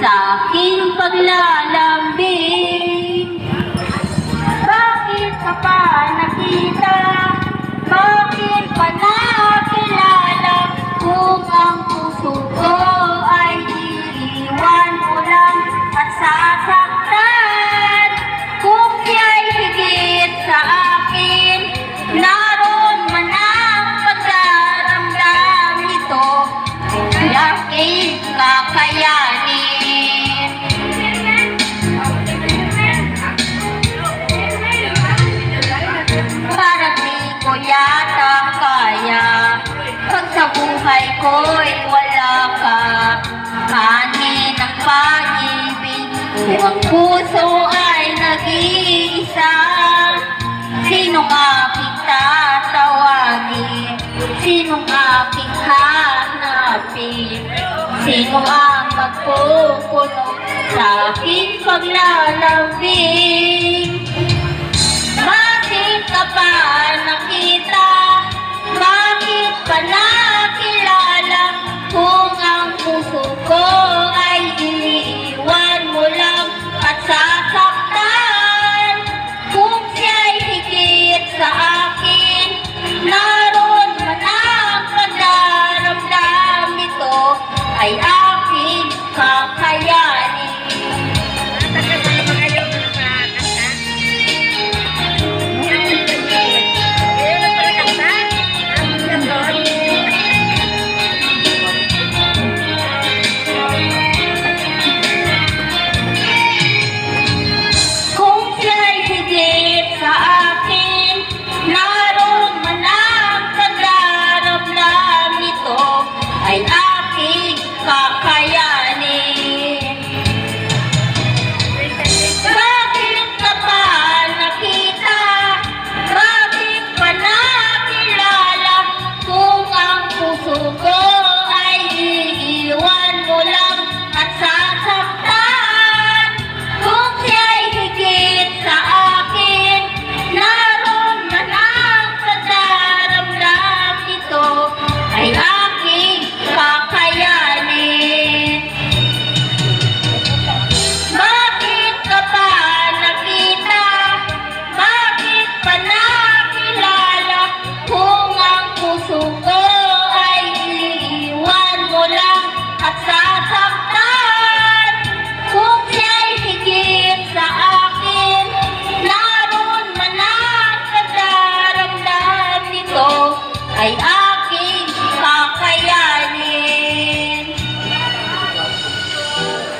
sa aking paglaan kaya Pag sa buhay ko'y wala ka Kanin ang pag-ibig Ang puso ay nag-iisa Sinong aking tatawagin? Sinong aking hanapin? Sino ang magpupuno sa aking paglalambing?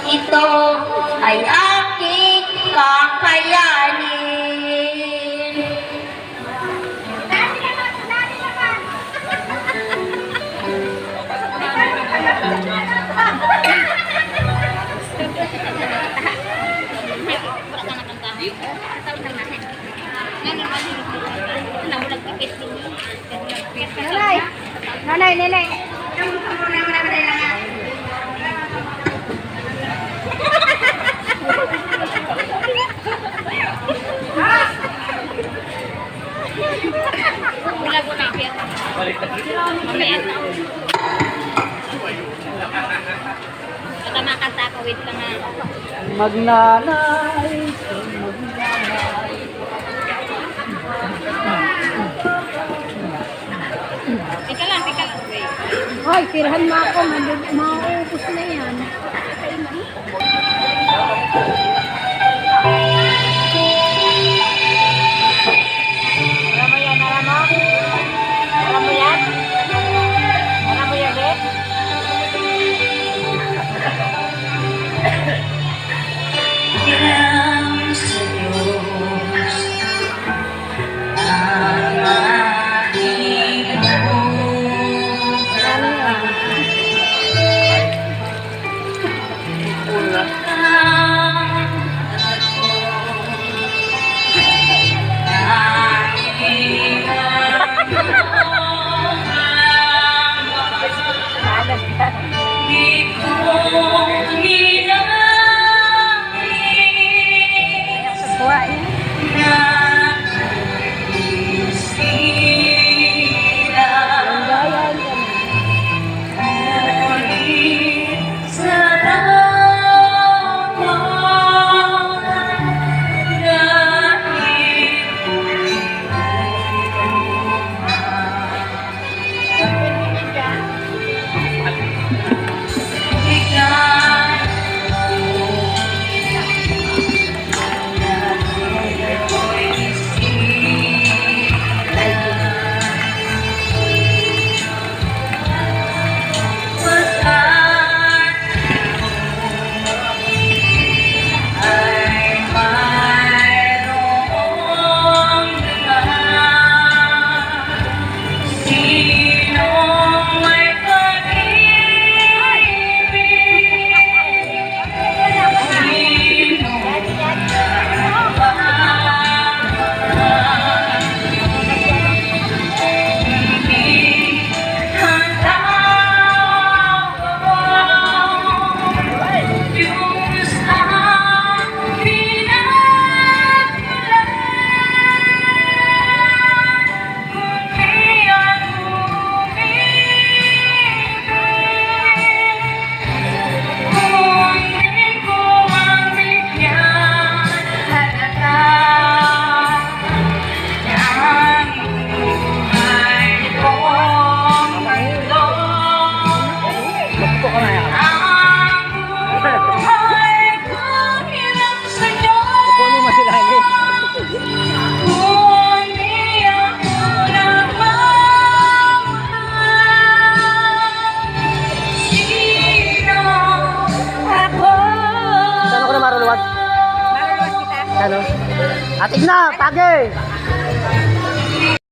ito ay aking kakayanin. Nanay, nanay. Nanay, nanay. Balik na. Balik na. Katamakanta ko, wait lang ha. Magnanay, magnanay. Teka lang, teka lang. Wait. Ay, tirahan mo ako. Mauubos na yan. Thank you. Ayan. Atik na, pagi!